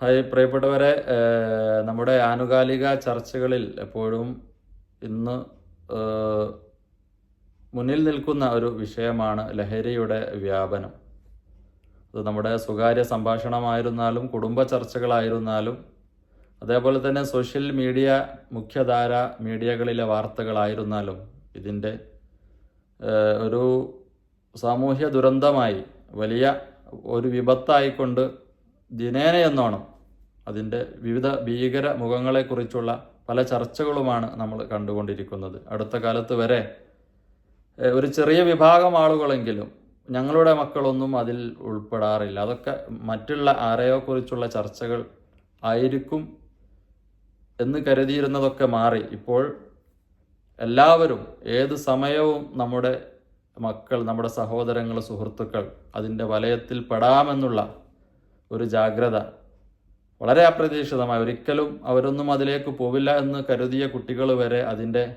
Hi പ്രിയപ്പെട്ടവരെ നമ്മുടെ ആനുകാലിക ചർച്ചകളിൽ എപ്പോഴും ഇന്ന് മുന്നിൽ നിൽക്കുന്ന ഒരു വിഷയമാണ് ലഹരിയുടെ വ്യാപനം. അത് നമ്മുടെ സ്വകാര്യ സംഭാഷണമായിരുന്നാലും കുടുംബ ചർച്ചകളായിരുന്നാലും അതേപോലെ തന്നെ സോഷ്യൽ മീഡിയ മുഖ്യധാര മീഡിയകളിലെ വാർത്തകളായിരുന്നാലും ഇതിന്റെ ഒരു സാമൂഹ്യ ദുരന്തമായി വലിയ ഒരു വിപത്തായിക്കൊണ്ട് ദിനേന എന്നോണം അതിന്റെ വിവിധ ഭീകര മുഖങ്ങളെക്കുറിച്ചുള്ള പല ചർച്ചകളുമാണ് നമ്മൾ കണ്ടുകൊണ്ടിരിക്കുന്നത്. അടുത്ത കാലത്ത് വരെ ഒരു ചെറിയ വിഭാഗം ആളുകളെങ്കിലും ഞങ്ങളുടെ മക്കളൊന്നും അതിൽ ഉൾപ്പെടാറില്ല. അതൊക്കെ മറ്റുള്ള ആരെയോ കുറിച്ചുള്ള ചർച്ചകൾ ആയിരിക്കും എന്ന് കരുതിയിരുന്നതൊക്കെ മാറി. ഇപ്പോൾ എല്ലാവരും ഏത് സമയവും നമ്മുടെ മക്കൾ നമ്മുടെ സഹോദരങ്ങൾ സുഹൃത്തുക്കൾ അതിന്റെ വലയത്തിൽ പെടാമെന്നുള്ള ഒരു ജാഗ്രത വളരെ അപ്രതീക്ഷിതമായി. ഒരിക്കലും അവരൊന്നും അതിലേക്ക് പോവില്ല എന്ന് കരുതിയ കുട്ടികൾ വരെ അതിന്റെ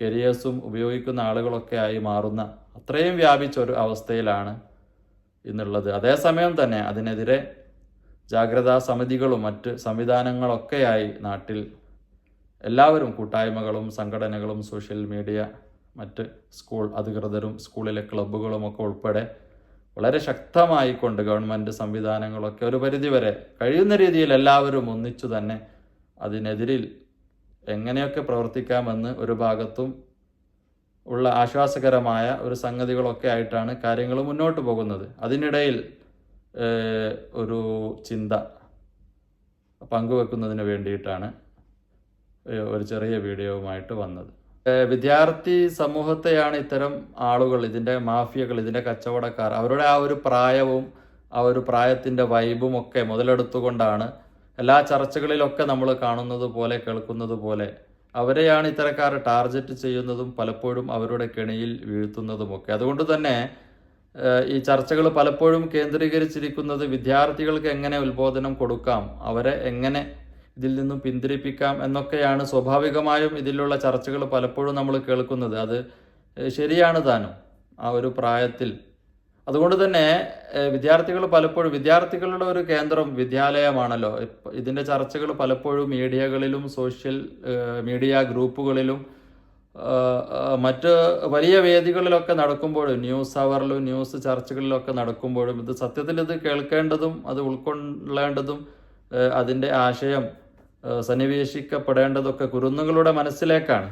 കരിയേഴ്സും ഉപയോഗിക്കുന്ന ആളുകളൊക്കെ ആയി മാറുന്ന അത്രയും വ്യാപിച്ച ഒരു അവസ്ഥയിലാണ് ഇന്നുള്ളത്. അതേസമയം തന്നെ അതിനെതിരെ ജാഗ്രതാ സമിതികളും മറ്റ് സംവിധാനങ്ങളൊക്കെയായി നാട്ടിൽ എല്ലാവരും കൂട്ടായ്മകളും സംഘടനകളും സോഷ്യൽ മീഡിയ മറ്റ് സ്കൂൾ അധികൃതരും സ്കൂളിലെ ക്ലബ്ബുകളുമൊക്കെ ഉൾപ്പെടെ വളരെ ശക്തമായിക്കൊണ്ട് ഗവൺമെന്റ് സംവിധാനങ്ങളൊക്കെ ഒരു പരിധിവരെ കഴിയുന്ന രീതിയിൽ എല്ലാവരും ഒന്നിച്ചു തന്നെ അതിനെതിരിൽ എങ്ങനെയൊക്കെ പ്രവർത്തിക്കാമെന്ന് ഒരു ഭാഗത്തും ഉള്ള ആശ്വാസകരമായ ഒരു സംഗതികളൊക്കെ ആയിട്ടാണ് കാര്യങ്ങൾ മുന്നോട്ട് പോകുന്നത്. അതിനിടയിൽ ഒരു ചിന്ത പങ്കുവെക്കുന്നതിന് വേണ്ടിയിട്ടാണ് ഒരു ചെറിയ വീഡിയോവുമായിട്ട് വന്നത്. വിദ്യാർത്ഥി സമൂഹത്തെയാണ് ഇത്തരം ആളുകൾ ഇതിന്റെ മാഫിയകൾ ഇതിന്റെ കച്ചവടക്കാർ അവരുടെ ആ ഒരു പ്രായവും ആ ഒരു പ്രായത്തിന്റെ വൈബും ഒക്കെ മുതലെടുത്തുകൊണ്ടാണ് എല്ലാ ചർച്ചകളിലൊക്കെ നമ്മൾ കാണുന്നത് പോലെ കേൾക്കുന്നത് പോലെ അവരെയാണ് ഇത്തരക്കാർ ടാർഗറ്റ് ചെയ്യുന്നതും പലപ്പോഴും അവരുടെ കെണിയിൽ വീഴ്ത്തുന്നതുമൊക്കെ അതുകൊണ്ട് തന്നെ ഈ ചർച്ചകൾ പലപ്പോഴും കേന്ദ്രീകരിച്ചിരിക്കുന്നത് വിദ്യാർത്ഥികൾക്ക് എങ്ങനെ ഉത്ബോധനം കൊടുക്കാം അവരെ എങ്ങനെ ഇതിൽ നിന്നും പിന്തിരിപ്പിക്കാം എന്നൊക്കെയാണ് സ്വാഭാവികമായും ഇതിലുള്ള ചർച്ചകൾ പലപ്പോഴും നമ്മൾ കേൾക്കുന്നത്. അത് ശരിയാണ് താനും ആ ഒരു പ്രായത്തിൽ. അതുകൊണ്ട് തന്നെ വിദ്യാർത്ഥികൾ പലപ്പോഴും വിദ്യാർത്ഥികളുടെ ഒരു കേന്ദ്രം വിദ്യാലയമാണല്ലോ. ഇതിന്റെ ചർച്ചകൾ പലപ്പോഴും മീഡിയകളിലും സോഷ്യൽ മീഡിയ ഗ്രൂപ്പുകളിലും മറ്റ് വലിയ വേദികളിലൊക്കെ നടക്കുമ്പോഴും ന്യൂസ് അവറിലും ന്യൂസ് ചർച്ചകളിലൊക്കെ നടക്കുമ്പോഴും ഇത് സത്യത്തിൽ ഇത് കേൾക്കേണ്ടതും അത് ഉൾക്കൊള്ളേണ്ടതും അതിന്റെ ആശയം സന്നിവേശിക്കപ്പെടേണ്ടതൊക്കെ കുരുന്നുകളുടെ മനസ്സിലേക്കാണ്.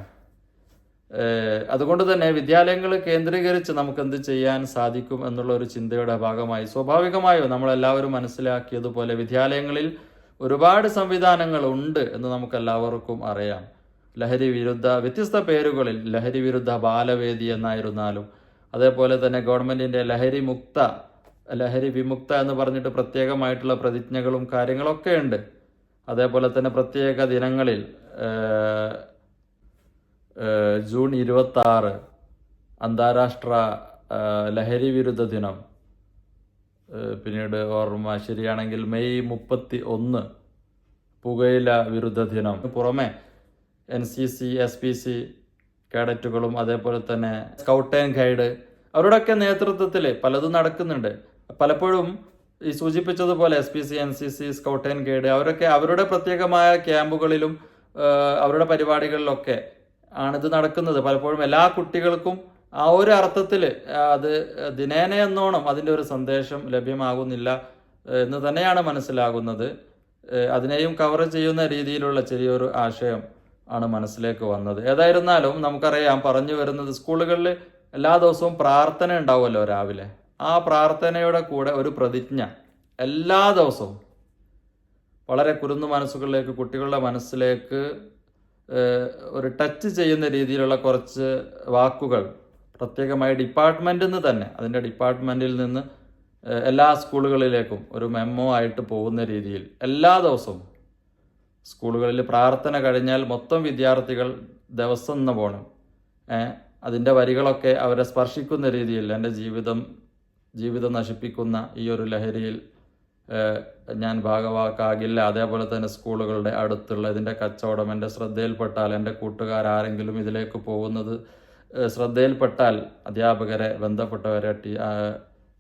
അതുകൊണ്ട് തന്നെ വിദ്യാലയങ്ങൾ കേന്ദ്രീകരിച്ച് നമുക്ക് എന്ത് ചെയ്യാൻ സാധിക്കും എന്നുള്ള ഒരു ചിന്തയുടെ ഭാഗമായി സ്വാഭാവികമായും നമ്മളെല്ലാവരും മനസ്സിലാക്കിയതുപോലെ വിദ്യാലയങ്ങളിൽ ഒരുപാട് സംവിധാനങ്ങൾ ഉണ്ട് എന്ന് നമുക്ക് എല്ലാവർക്കും അറിയാം. ലഹരി വിരുദ്ധ വ്യത്യസ്ത പേരുകളിൽ ലഹരി വിരുദ്ധ ബാലവേദി എന്നായിരുന്നാലും അതേപോലെ തന്നെ ഗവൺമെന്റിന്റെ ലഹരി മുക്ത ലഹരി വിമുക്ത എന്ന് പറഞ്ഞിട്ട് പ്രത്യേകമായിട്ടുള്ള പ്രതിജ്ഞകളും കാര്യങ്ങളൊക്കെ ഉണ്ട്. അതേപോലെ തന്നെ പ്രത്യേക ദിനങ്ങളിൽ ജൂൺ ഇരുപത്തി അന്താരാഷ്ട്ര ലഹരി വിരുദ്ധ ദിനം. പിന്നീട് ഓർമ്മ ശരിയാണെങ്കിൽ മെയ് മുപ്പത്തി ഒന്ന് പുകയില വിരുദ്ധ ദിനം. പുറമെ N C C S P C കേഡറ്റുകളും അതേപോലെ തന്നെ സ്കൗട്ട് ആൻഡ് ഗൈഡ് അവരുടെയൊക്കെ നേതൃത്വത്തിൽ പലതും നടക്കുന്നുണ്ട്. പലപ്പോഴും ഈ സൂചിപ്പിച്ചതുപോലെ S P C N C C scout and guide അവരൊക്കെ അവരുടെ പ്രത്യേകമായ ക്യാമ്പുകളിലും അവരുടെ പരിപാടികളിലൊക്കെ ആണിത് നടക്കുന്നത്. പലപ്പോഴും എല്ലാ കുട്ടികൾക്കും ആ ഒരു അർത്ഥത്തിൽ അത് ദിനേന എന്നോണം അതിന്റെ ഒരു സന്ദേശം ലഭ്യമാകുന്നില്ല എന്ന് തന്നെയാണ് മനസ്സിലാകുന്നത്. അതിനെയും കവർ ചെയ്യുന്ന രീതിയിലുള്ള ചെറിയൊരു ആശയം ആണ് മനസ്സിലേക്ക് വന്നത്. ഏതായിരുന്നാലും നമുക്കറിയാം പറഞ്ഞു വരുന്നത് സ്കൂളുകളിൽ എല്ലാ ദിവസവും പ്രാർത്ഥന ഉണ്ടാവുമല്ലോ രാവിലെ. ആ പ്രാർത്ഥനയുടെ കൂടെ ഒരു പ്രതിജ്ഞ എല്ലാ ദിവസവും. വളരെ കുരുന്നു മനസ്സുകളിലേക്ക് കുട്ടികളുടെ മനസ്സിലേക്ക് ഒരു ടച്ച് ചെയ്യുന്ന രീതിയിലുള്ള കുറച്ച് വാക്കുകൾ. പ്രത്യേകമായി ഡിപ്പാർട്ട്മെന്റിൽ നിന്ന് തന്നെ അതിന്റെ ഡിപ്പാർട്ട്മെന്റിൽ നിന്ന് എല്ലാ സ്കൂളുകളിലേക്കും ഒരു മെമ്മോ ആയിട്ട് പോകുന്ന രീതിയിൽ എല്ലാ ദിവസവും. സ്കൂളുകളിൽ പ്രാർത്ഥന കഴിഞ്ഞാൽ മൊത്തം വിദ്യാർത്ഥികൾ ദിവസം എന്ന് പോകണം അതിന്റെ വരികളൊക്കെ അവരെ സ്പർശിക്കുന്ന രീതിയിൽ എന്റെ ജീവിതം ജീവിതം നശിപ്പിക്കുന്ന ഈ ഒരു ലഹരിയിൽ ഞാൻ ഭാഗവാക്കാകില്ല. അതേപോലെ തന്നെ സ്കൂളുകളുടെ അടുത്തുള്ള ഇതിന്റെ കച്ചവടം എന്റെ ശ്രദ്ധയിൽപ്പെട്ടാൽ എന്റെ കൂട്ടുകാരാരെങ്കിലും ഇതിലേക്ക് പോകുന്നത് ശ്രദ്ധയിൽപ്പെട്ടാൽ അധ്യാപകരെ ബന്ധപ്പെട്ടവരെ ടീ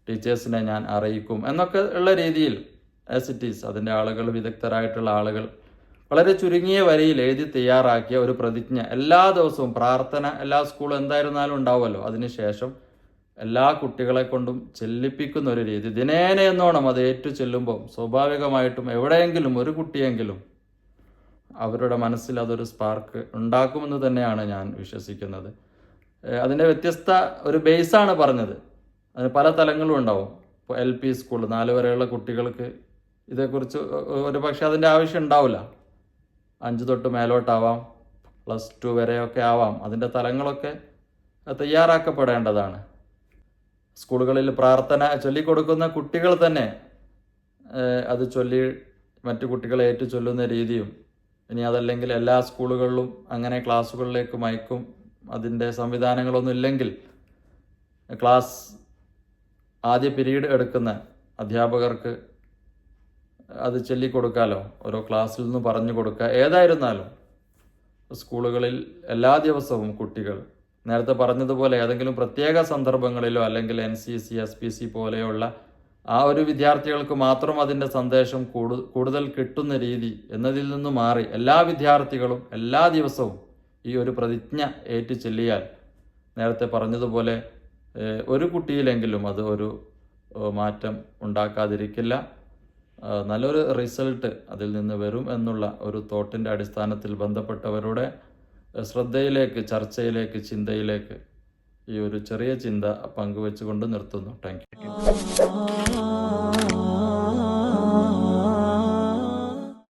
ടീച്ചേഴ്സിനെ ഞാൻ അറിയിക്കും. എന്നൊക്കെ ഉള്ള രീതിയിൽ ആസ് ഇറ്റ് ഈസ് അതിന്റെ ആളുകൾ വിദഗ്ധരായിട്ടുള്ള ആളുകൾ വളരെ ചുരുങ്ങിയ വരിയിൽ എഴുതി തയ്യാറാക്കിയ ഒരു പ്രതിജ്ഞ. എല്ലാ ദിവസവും പ്രാർത്ഥന എല്ലാ സ്കൂളും എന്തായിരുന്നാലും ഉണ്ടാവുമല്ലോ. അതിനുശേഷം എല്ലാ കുട്ടികളെ കൊണ്ടും ചെല്ലിപ്പിക്കുന്ന ഒരു രീതി. ദിനേന എന്നോണം അത് ഏറ്റു ചെല്ലുമ്പോൾ സ്വാഭാവികമായിട്ടും എവിടെയെങ്കിലും ഒരു കുട്ടിയെങ്കിലും അവരുടെ മനസ്സിൽ അതൊരു സ്പാർക്ക് ഉണ്ടാക്കുമെന്ന് തന്നെയാണ് ഞാൻ വിശ്വസിക്കുന്നത്. അതിന്റെ വ്യത്യസ്ത ഒരു ബേസാണ് പറഞ്ഞത്. അതിന് പല തലങ്ങളും ഉണ്ടാവും. ഇപ്പോൾ എൽ പി സ്കൂൾ നാല് വരെയുള്ള കുട്ടികൾക്ക് ഇതേക്കുറിച്ച് ഒരു പക്ഷേ അതിന്റെ ആവശ്യം ഉണ്ടാവില്ല. അഞ്ച് തൊട്ട് മേലോട്ടാവാം പ്ലസ് ടു വരെയൊക്കെ ആവാം. അതിന്റെ തലങ്ങളൊക്കെ തയ്യാറാക്കപ്പെടേണ്ടതാണ്. സ്കൂളുകളിൽ പ്രാർത്ഥന ചൊല്ലിക്കൊടുക്കുന്ന കുട്ടികൾ തന്നെ അത് ചൊല്ലി മറ്റു കുട്ടികളെ ഏറ്റു ചൊല്ലുന്ന രീതിയും ഇനി അതല്ലെങ്കിൽ എല്ലാ സ്കൂളുകളിലും അങ്ങനെ ക്ലാസ്സുകളിലേക്ക് മയക്കും അതിന്റെ സംവിധാനങ്ങളൊന്നും ഇല്ലെങ്കിൽ ക്ലാസ് ആദ്യ പിരീഡ് എടുക്കുന്ന അധ്യാപകർക്ക് അത് ചൊല്ലിക്കൊടുക്കാലോ? ഓരോ ക്ലാസ്സിൽ നിന്ന് പറഞ്ഞു കൊടുക്കുക. ഏതായിരുന്നാലും സ്കൂളുകളിൽ എല്ലാ ദിവസവും കുട്ടികൾ നേരത്തെ പറഞ്ഞതുപോലെ ഏതെങ്കിലും പ്രത്യേക സന്ദർഭങ്ങളിലോ അല്ലെങ്കിൽ N C C S P C പോലെയുള്ള ആ ഒരു വിദ്യാർത്ഥികൾക്ക് മാത്രം അതിന്റെ സന്ദേശം കൂടുതൽ കിട്ടുന്ന രീതി എന്നതിൽ നിന്ന് മാറി എല്ലാ വിദ്യാർത്ഥികളും എല്ലാ ദിവസവും ഈ ഒരു പ്രതിജ്ഞ ഏറ്റു ചെല്ലിയാൽ നേരത്തെ പറഞ്ഞതുപോലെ ഒരു കുട്ടിയിലെങ്കിലും അത് ഒരു മാറ്റം ഉണ്ടാക്കാതിരിക്കില്ല. നല്ലൊരു റിസൾട്ട് അതിൽ നിന്ന് വരും എന്നുള്ള ഒരു തോട്ടിന്റെ അടിസ്ഥാനത്തിൽ ബന്ധപ്പെട്ടവരുടെ ശ്രദ്ധയിലേക്ക് ചർച്ചയിലേക്ക് ചിന്തയിലേക്ക് ഈ ഒരു ചെറിയ ചിന്ത പങ്കുവെച്ചുകൊണ്ട് നിർത്തുന്നു. Thank you